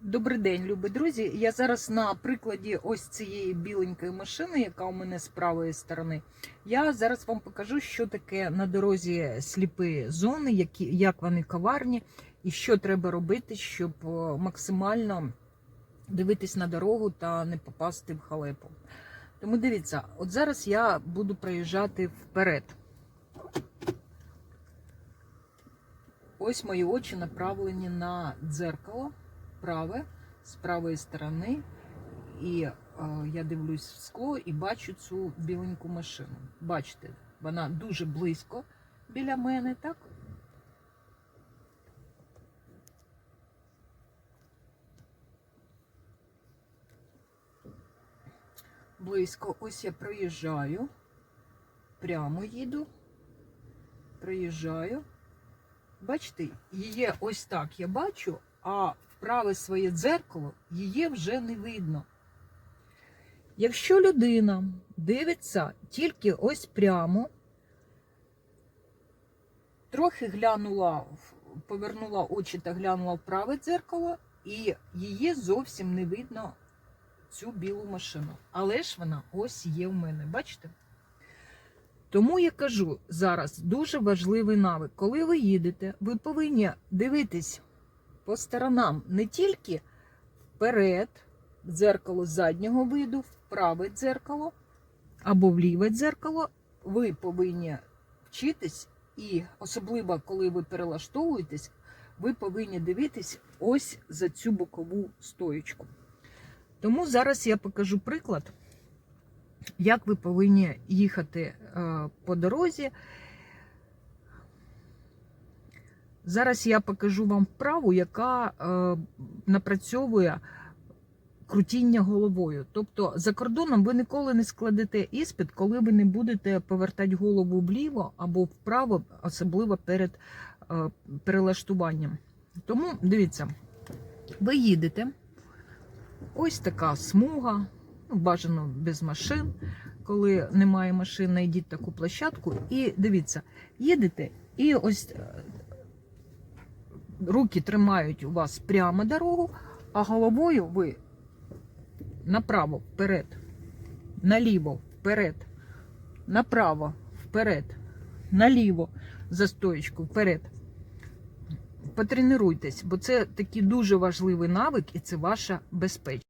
Добрий день, любі друзі. Я зараз на прикладі ось цієї біленької машини, яка у мене з правої сторони. Я зараз вам покажу, що таке на дорозі сліпі зони, які, як вони коварні, і що треба робити, щоб е, максимально дивитись на дорогу та не попасти в халепу. Тому дивіться, от зараз я буду проїжджати вперед. Ось мої очі направлені на дзеркало праве з правої сторони, і е, я дивлюсь в скло і бачу цю біленьку машину. Бачите, вона дуже близько біля мене, так? Близько. Ось я проїжджаю, прямо їду, проїжджаю. Бачите, її ось так я бачу, а праве своє дзеркало її вже не видно. Якщо людина дивиться тільки ось прямо, трохи глянула, повернула очі та глянула в праве дзеркало, і її зовсім не видно цю білу машину. Але ж вона ось є в мене, бачите? Тому я кажу зараз дуже важливий навик. Коли ви їдете, ви повинні дивитись по сторонам не тільки вперед, дзеркало заднього виду, в праве дзеркало або в ліве дзеркало. Ви повинні вчитись, і особливо коли ви перелаштовуєтесь, ви повинні дивитись ось за цю бокову стоєчку. Тому зараз я покажу приклад, як ви повинні їхати е, по дорозі. Зараз я покажу вам вправу, яка е, напрацьовує крутіння головою. Тобто за кордоном ви ніколи не складете іспит, коли ви не будете повертати голову вліво або вправо, особливо перед е, перелаштуванням. Тому дивіться, ви їдете, ось така смуга, ну, бажано без машин. Коли немає машин, знайдіть таку площадку і дивіться, їдете, і ось е, руки тримають у вас прямо дорогу, а головою ви направо вперед, наліво вперед, направо вперед, наліво за стоєчку вперед. Потренуйтесь, бо це такий дуже важливий навик і це ваша безпечність.